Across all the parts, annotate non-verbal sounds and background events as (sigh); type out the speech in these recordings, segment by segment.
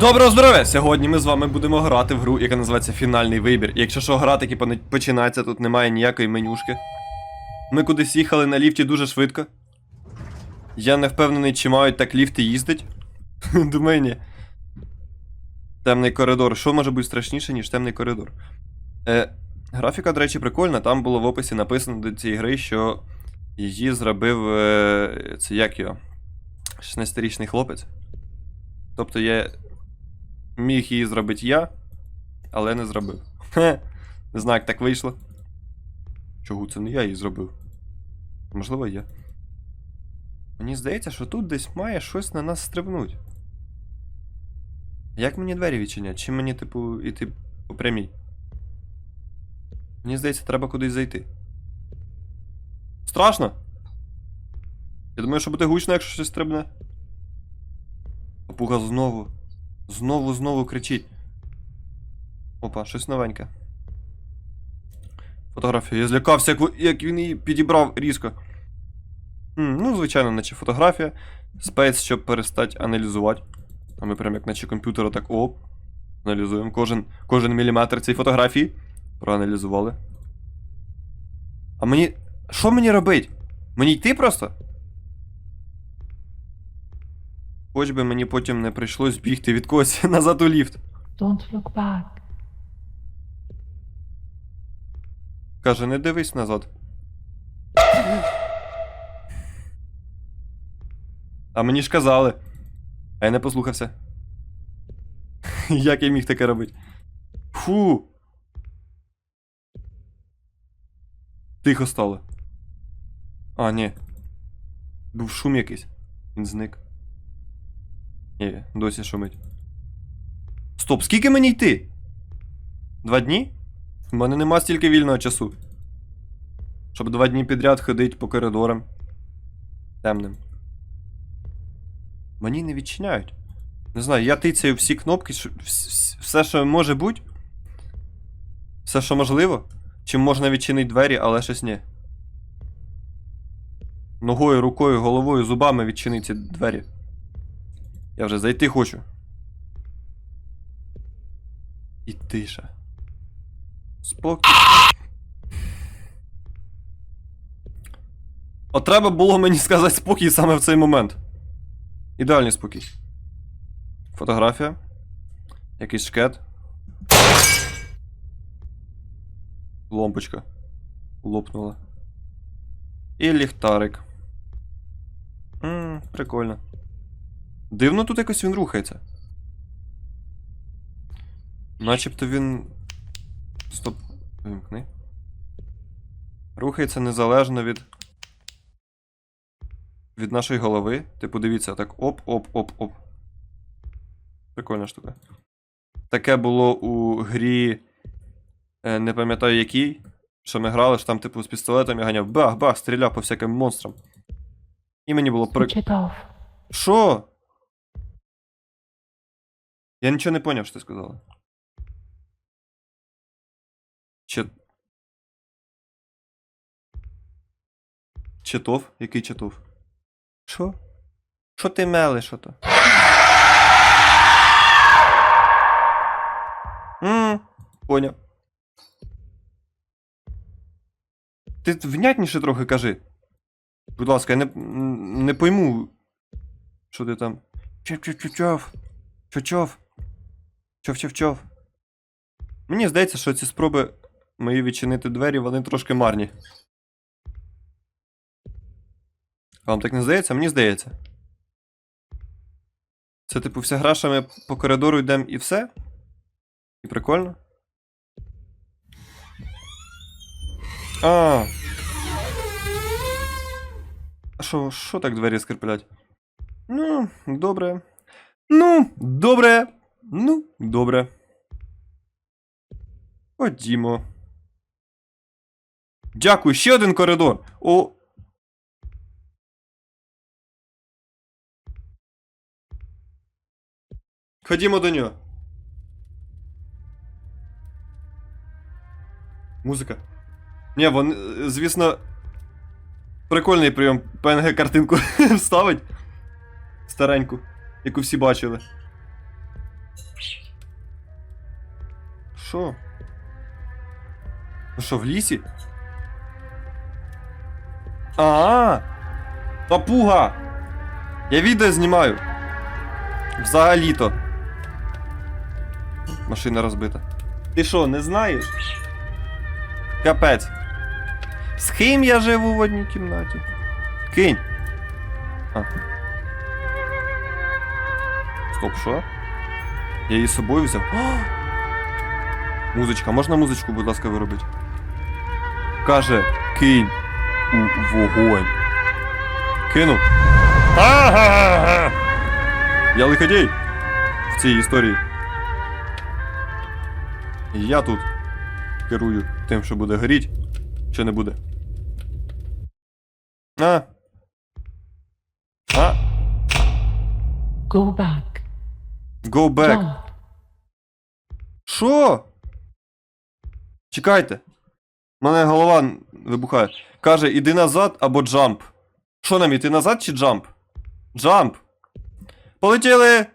Доброго здоров'я! Сьогодні ми з вами будемо грати в гру, яка називається Фінальний вибір. І Якщо що гра таки починається, тут немає ніякої менюшки. Ми кудись їхали на ліфті дуже швидко. Я не впевнений, чи мають так ліфти їздить. (laughs) Думаю, ні. Темний коридор. Що може бути страшніше, ніж темний коридор? Е, графіка, до речі, прикольна. Там було в описі написано до цієї гри, що її зробив. Е, це як його? 16-річний хлопець. Тобто я міг її зробити я, але не зробив. Хе, не знаю, як так вийшло. Чого це не я її зробив? Можливо, я. Мені здається, що тут десь має щось на нас стрибнуть. Як мені двері відчинять? Чи мені, типу, іти по прямій? Мені здається, треба кудись зайти. Страшно? Я думаю, що буде гучно, якщо щось стрибне. Папуга знову. Знову, знову кричить. Опа, щось новеньке. Фотографія. Я злякався, як, як він її підібрав різко. М, ну, звичайно, наче фотографія. Спейс, щоб перестати аналізувати. А ми прям як наче комп'ютера так оп. Аналізуємо кожен, кожен міліметр цієї фотографії. Проаналізували. А мені. Що мені робить? Мені йти просто? Хоч би мені потім не прийшлось бігти від когось (laughs) назад у ліфт. Don't look back. Каже, не дивись назад. А мені ж казали. А я не послухався. Як я міг таке робити? Фу. Тихо стало. А, ні. Був шум якийсь. Він зник. Ні, досі шумить. Стоп, скільки мені йти? Два дні? У мене нема стільки вільного часу. Щоб два дні підряд ходить по коридорам. Темним. Мені не відчиняють. Не знаю, я тицяю всі кнопки, все, що може бути. Все, що можливо. Чим можна відчинити двері, але щось ні. Ногою, рукою, головою, зубами відчинити ці двері. Я вже зайти хочу. І тиша. Спокій. От треба було мені сказати спокій саме в цей момент. Ідеальний спокій. Фотографія. Якийсь шкет. Лампочка. Лопнула. І ліхтарик. Ммм, прикольно. Дивно тут якось він рухається. Начебто він. Стоп. Вимкни. Рухається незалежно від. Від нашої голови. Типу, дивіться, так оп-оп-оп-оп. Прикольна штука. Таке було у грі. е, Не пам'ятаю якій. Що ми грали, що там, типу, з пістолетом я ганяв бах-бах, стріляв по всяким монстрам. І мені було прик... Off. Що? Я нічого не поняв, що ти сказала. Чи... Читов? Який читов? Що? Що ти мелиш ото? Ммм, поняв. Ти внятніше трохи кажи. Будь ласка, я не, не пойму, що ти там. Чов-чов-чов-чов. Чов-чов. Чов-чов-чов. Мені здається, що ці спроби мої відчинити двері, вони трошки марні. Вам так не здається? Мені здається. Це, типу, вся гра, що ми по коридору йдемо і все? І прикольно. А. А що, що так двері скриплять? Ну, добре. Ну, добре. Ну, добре. Ходімо. Дякую, ще один коридор. О. Ходімо до нього. Музика. Ні, вон, е, звісно, прикольний прийом PNG картинку (laughs) вставить. Стареньку, яку всі бачили. Що? Ви що, в лісі? А, папуга! Я відео знімаю. Взагалі-то. Машина розбита. Ти що, не знаєш? Капець. З ким я живу в одній кімнаті? Кинь. А. Стоп, що? Я її з собою взяв. О! Музичка, можна музичку, будь ласка, виробити? Каже, кинь у вогонь. Кинув. Я лиходій в цій історії. І я тут керую тим, що буде горіть, чи не буде. А. А. Go back. Go back. Що? Чекайте. У мене голова вибухає. Каже, іди назад або джамп. Що нам, іти назад чи джамп? Джамп. Полетіли!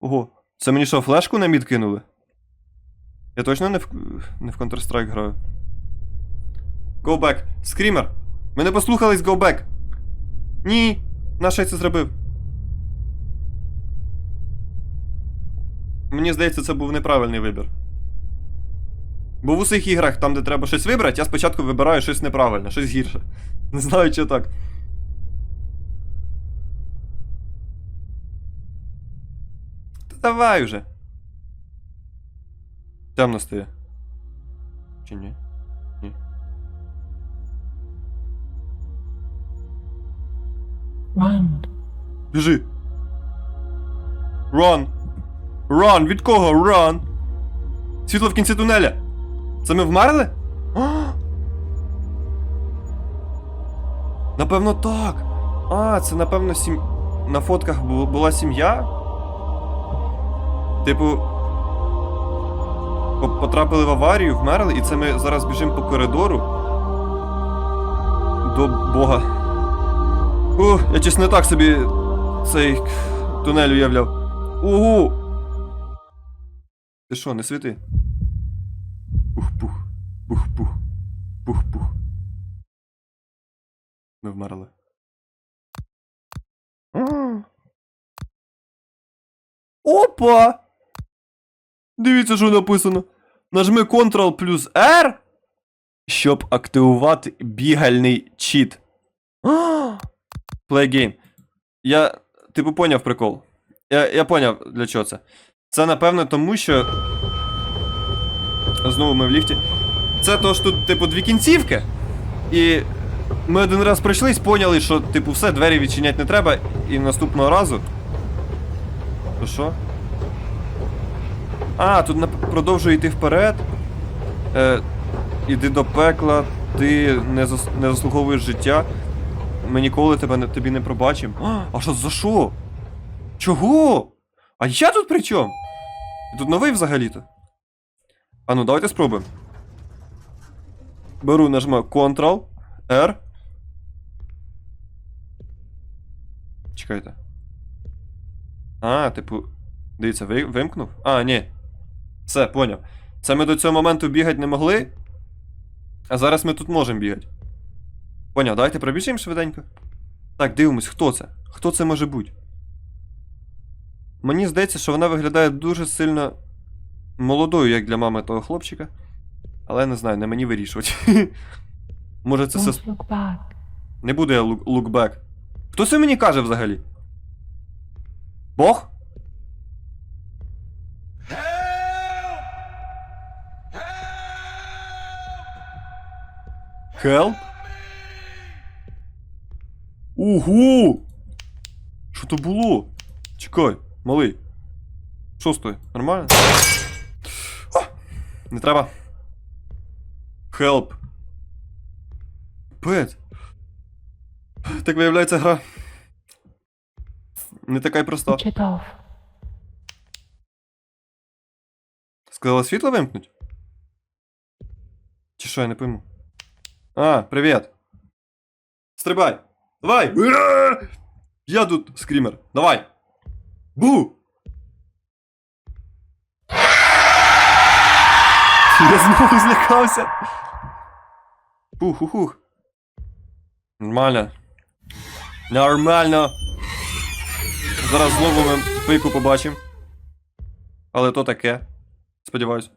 Ого, це мені що, флешку на мід кинули? Я точно не в, не в Counter-Strike граю. Go back. Скрімер. Ми не послухались Go back. Ні. Наш я це зробив. Мені здається, це був неправильний вибір. Бо в усіх іграх, там, де треба щось вибрати, я спочатку вибираю щось неправильне, щось гірше. Не знаю, чи так. Та давай уже. Темно стає. Чи ні? Ні. Run. Біжи. Run. Run! Від кого? Run! Світло в кінці тунеля. Це ми вмерли? А! Напевно, так. А, це напевно сім... на фотках була сім'я. Типу. Потрапили в аварію, вмерли, і це ми зараз біжимо по коридору. До Бога. Ух, я чесно не так собі цей тунель уявляв. Угу! Ти що, не світи? Пух-пух. Пух-пух. Ми вмерли. Опа! Дивіться, що написано. Нажми Ctrl плюс R, щоб активувати бігальний чіт. Play game. Я, типу, поняв прикол. Я, я поняв, для чого це. Це, напевно, тому що. Знову ми в ліфті. Це то ж тут, типу, дві кінцівки. І ми один раз пройшлись, поняли, що, типу, все, двері відчиняти не треба, і наступного разу. То що? А, тут нап- продовжує йти вперед. Е, іди до пекла, ти не, зас... не заслуговуєш життя. Ми ніколи тебе не, тобі не пробачимо. А, що за що? Чого? А я тут при чому? Тут новий взагалі-то? А ну, давайте спробуємо. Беру, нажимаю Ctrl, R. Чекайте. А, типу. Дивіться, ви, вимкнув? А, ні. Все, поняв. Це ми до цього моменту бігати не могли. А зараз ми тут можемо бігати. Поняв, давайте пробіжимо швиденько. Так, дивимось, хто це? Хто це може бути? Мені здається, що вона виглядає дуже сильно молодою, як для мами того хлопчика. Але не знаю, не мені вирішувати. (laughs) Може, це сес... Look back. Не буде лук, лукбек. Хто це мені каже взагалі? Бог? Хелп? Угу! Що то було? Чекай, малий. Що стоїть? Нормально? А! Не треба. Help. Пет. Так виявляється гра. Не така й проста. Читав. Сказала світло вимкнуть? Чи що, я не пойму. А, привіт. Стрибай! Давай! Я тут скрімер. Давай! Бу! Я знову злякався! Хух, хух, хух. Нормально. Нормально. Зараз знову ми пику побачимо. Але то таке. Сподіваюсь.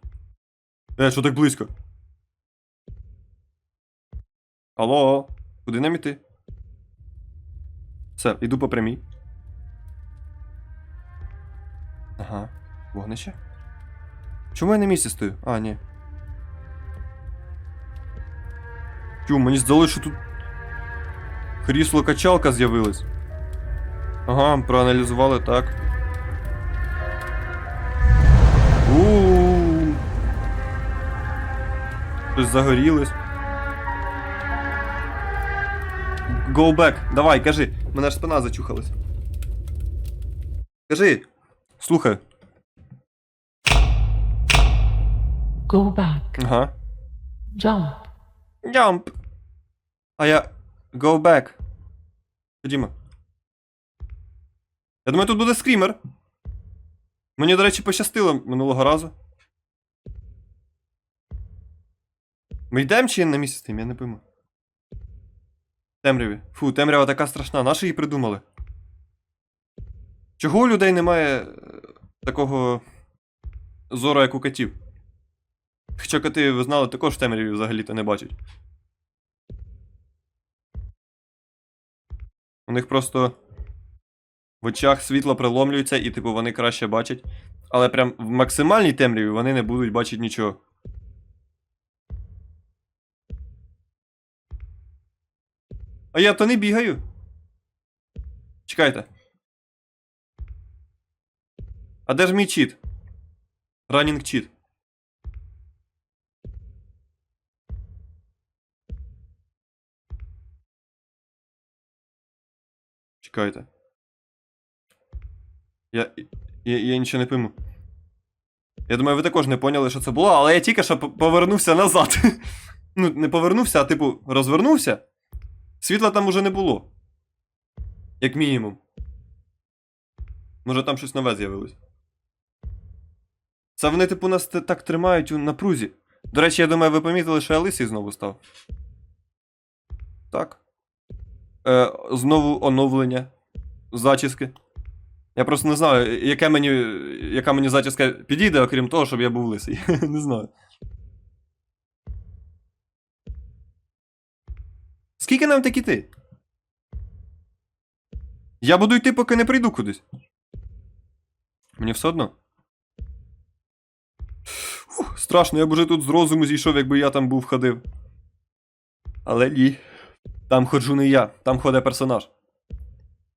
Е, що так близько? Алло, куди нам іти? Все, іду по прямій. Ага, вогнище. Чому я на місці стою? А, ні. Тю, мені здалося, що тут. Крісло качалка з'явилась. Ага, проаналізували так. У. Щось загорілось. Go back. Давай, кажи. Мене ж спина зачухалась. Кажи. Слухай. Go back. Ага. Jump. Jump. А я. Go back. Ходімо. Я думаю, тут буде скрімер. Мені, до речі, пощастило минулого разу. Ми йдемо чи на місці стоїмо? Я не пойму. Темряві. Фу, темрява така страшна. Наші її придумали. Чого у людей немає е, такого зору, як у котів? Хоча коти, ви знали, також темряві взагалі-то не бачать. У них просто в очах світло преломлюється, і, типу, вони краще бачать. Але прям в максимальній темряві вони не будуть бачити нічого. А я то не бігаю. Чекайте. А де ж мій чіт? Ранінг чіт. Чекайте. Я, я, я нічого не пойму. Я думаю, ви також не поняли, що це було, але я тільки що повернувся назад. (laughs) ну, не повернувся, а типу, розвернувся. Світла там уже не було. Як мінімум. Може там щось нове з'явилось. Це вони, типу, нас так тримають у напрузі. До речі, я думаю, ви помітили, що я лисий знову став. Так. Е, знову оновлення. Зачіски. Я просто не знаю, яке мені, яка мені зачіска підійде, окрім того, щоб я був лисий. (laughs) не знаю. Скільки нам так іти? Я буду йти, поки не прийду кудись. Мені все одно. Фух, страшно, я б уже тут з розуму зійшов, якби я там був ходив. Але ні. Там ходжу не я, там ходить персонаж.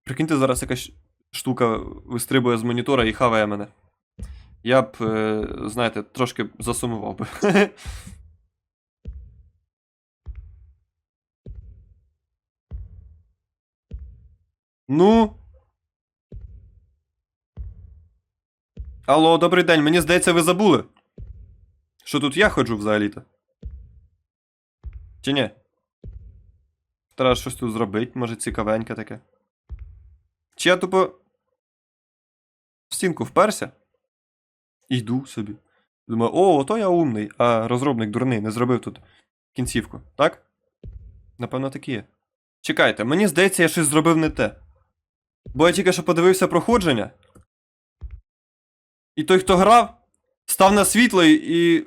Прикиньте, зараз якась штука вистрибує з монітора і хаває мене. Я б, е, знаєте, трошки засумував би. (laughs) ну. Алло, добрий день, мені здається, ви забули. Що тут я ходжу взагалі-то? Чи ні? Треба щось тут зробити, може цікавеньке таке. Чи я тупо в стінку вперся? Йду собі. Думаю, о, ото я умний, а розробник дурний, не зробив тут кінцівку, так? Напевно, так і є. Чекайте, мені здається, я щось зробив не те. Бо я тільки що подивився проходження. І той, хто грав, став на світло і.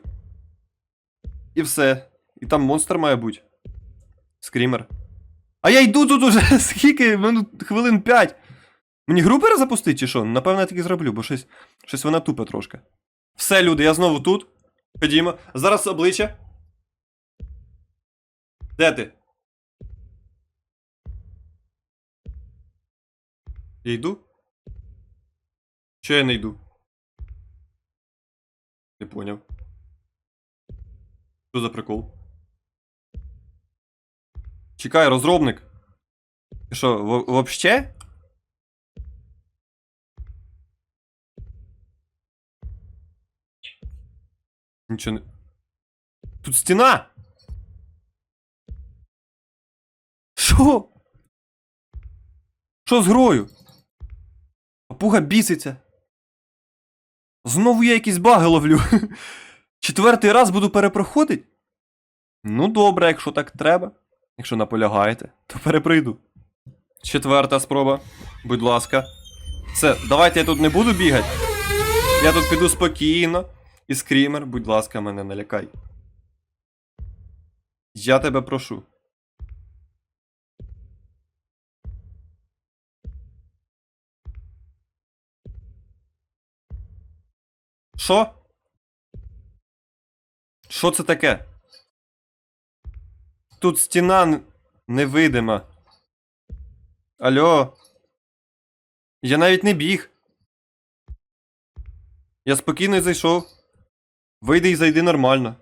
І все. І там монстр має бути. Скрімер. А я йду тут уже (laughs) скільки? Минут хвилин 5. Мені гру перезапустити чи що? Напевно, я так і зроблю, бо щось, щось вона тупе трошки. Все, люди, я знову тут. Ходімо. Зараз обличчя. Де ти? Я йду? Що я не йду? Не поняв. Що за прикол? Чекай, розробник. Що, во- вообще? Нічого не. Тут стіна! Що? Що з грою? Папуга біситься. Знову я якісь баги ловлю. (laughs) Четвертий раз буду перепроходити? Ну, добре, якщо так треба. Якщо наполягаєте, то переприйду. Четверта спроба. Будь ласка. Все, давайте я тут не буду бігати. Я тут піду спокійно. І скрімер, будь ласка, мене не лякай. Я тебе прошу. Що? Що це таке? Тут стіна невидима. Алло. Я навіть не біг. Я спокійно зайшов. Вийди і зайди нормально.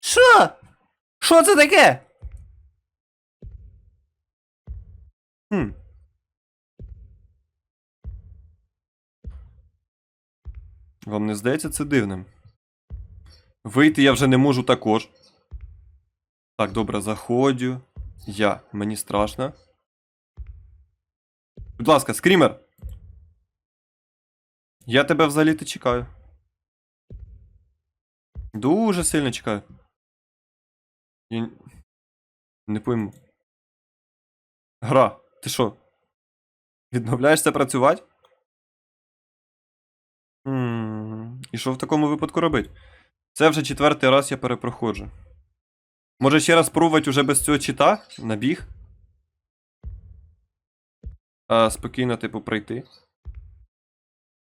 Що? Що це таке? Хм. Вам не здається це дивним? Вийти я вже не можу також. Так, добре, заходжу. Я. Мені страшно. Будь ласка, скрімер. Я тебе взагалі-то чекаю. Дуже сильно чекаю. Я... Не пойму. Гра, ти що? Відмовляєшся працювати? М, І що в такому випадку робити? Це вже четвертий раз я перепроходжу. Може ще раз спробувати уже без цього чита? Набіг? А, спокійно, типу, пройти.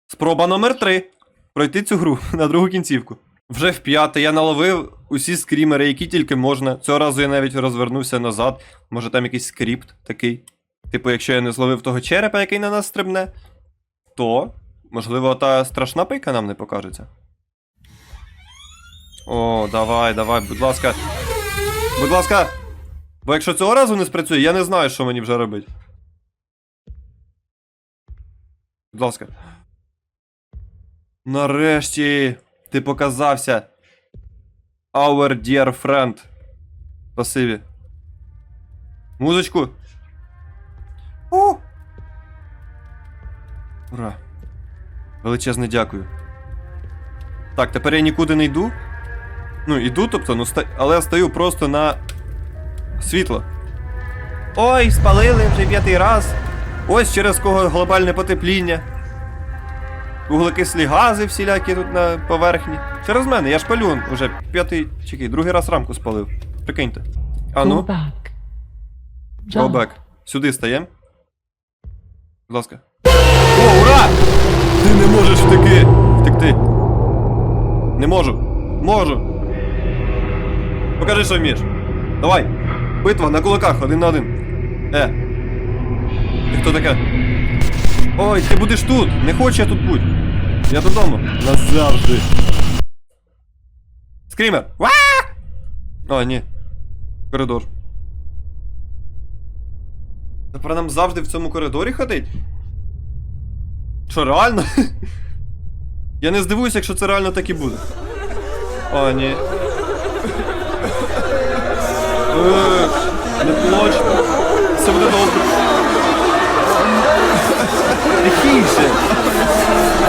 Спроба номер 3. Пройти цю гру (laughs) на другу кінцівку. Вже в п'яте я наловив усі скрімери, які тільки можна. Цього разу я навіть розвернувся назад. Може там якийсь скрипт такий. Типу, якщо я не зловив того черепа, який на нас стрибне, то, можливо, та страшна пийка нам не покажеться. О, давай, давай, будь ласка. Будь ласка. Бо якщо цього разу не спрацює, я не знаю, що мені вже робити. Будь ласка. Нарешті ти показався. Our dear friend. Спасибі. Музичку. У! Ура. Величезне дякую. Так, тепер я нікуди не йду. Ну, іду, тобто, ну, ста... але я стою просто на світло. Ой, спалили вже п'ятий раз. Ось через кого глобальне потепління. Вуглекислі гази всілякі тут на поверхні. Через мене, я ж палю уже п'ятий, чекай, другий раз рамку спалив. Прикиньте. А Go ну, back. go back. Сюди стаєм. Будь ласка. О, ура! Ти не можеш втекти! Втекти. Не можу. Можу. Покажи, що вмієш. Давай. Битва на кулаках, один на один. Е. Ти хто таке? Ой, ти будеш тут! Не хочу я тут бути. Я додому. Назавжди. Скрімер! Ва! О, ні. Коридор. Тепер нам завжди в цьому коридорі ходить? Що, реально? (laughs) Я не здивуюся, якщо це реально так і буде. О, ні. Не плач. Все буде добре. Тихіше.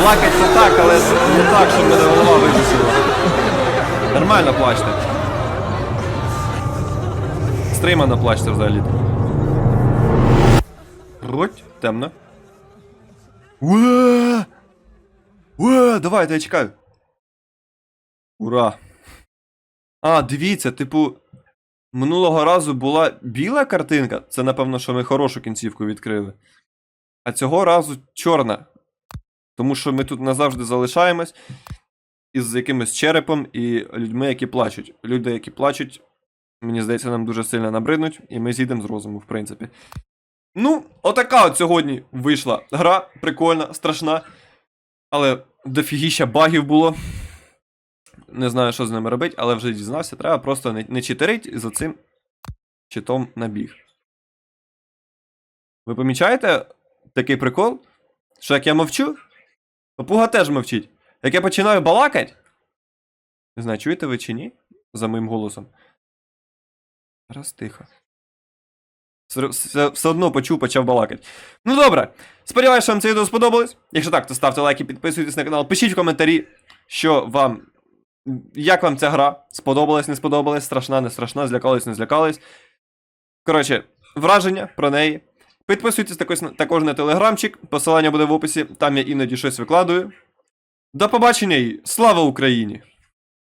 Плакать це так, але не так, щоб мене голова вибісила. Нормально плачте. Стримано плачте взагалі. Роть, темно. Уе! Уе, давайте, я чекаю. Ура. А, дивіться, типу, минулого разу була біла картинка. Це, напевно, що ми хорошу кінцівку відкрили. А цього разу чорна. Тому що ми тут назавжди залишаємось із якимось черепом і людьми, які плачуть. Люди, які плачуть, мені здається, нам дуже сильно набриднуть, і ми зійдемо з розуму, в принципі. Ну, отака от сьогодні вийшла гра. Прикольна, страшна. Але дофігіща багів було. Не знаю, що з ними робити, але вже дізнався. Треба просто не, не читерить за цим читом набіг. Ви помічаєте такий прикол? Що як я мовчу, папуга теж мовчить. Як я починаю балакать. Не знаю, чуєте ви чи ні? За моїм голосом. Зараз тихо. Все, все одно почув, почав балакати. Ну добре. Сподіваюся, що вам це відео сподобалось. Якщо так, то ставте лайки, підписуйтесь на канал, пишіть в коментарі, що вам Як вам ця гра? Сподобалась, не сподобалась, страшна, не страшна, злякались, не злякались. Коротше, враження про неї. Підписуйтесь також, також на телеграмчик, посилання буде в описі, там я іноді щось викладую. До побачення і слава Україні!